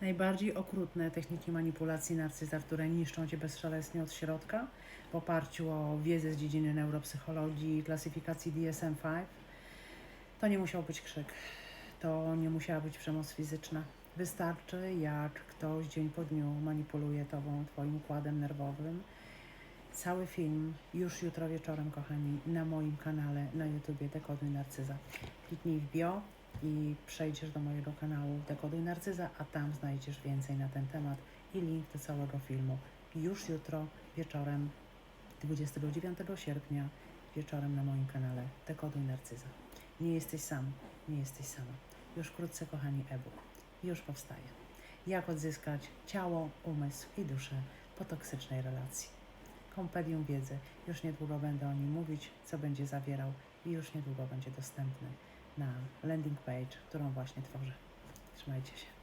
Najbardziej okrutne techniki manipulacji narcyza, które niszczą Cię bezszelestnie od środka, w oparciu o wiedzę z dziedziny neuropsychologii klasyfikacji DSM-5, to nie musiał być krzyk, to nie musiała być przemoc fizyczna. Wystarczy, jak ktoś dzień po dniu manipuluje Tobą, Twoim układem nerwowym. Cały film już jutro wieczorem, kochani, na moim kanale na YouTubie Dekoduj Narcyza. Kliknij w bio i przejdziesz do mojego kanału Dekoduj Narcyza, a tam znajdziesz więcej na ten temat i link do całego filmu. Już jutro wieczorem, 29 sierpnia, wieczorem na moim kanale Dekoduj Narcyza. Nie jesteś sam, nie jesteś sama. Już wkrótce, kochani, e-book. Już powstaje. Jak odzyskać ciało, umysł i duszę po toksycznej relacji. Kompedium wiedzy. Już niedługo będę o nim mówić, co będzie zawierał i już niedługo będzie dostępny na landing page, którą właśnie tworzę. Trzymajcie się.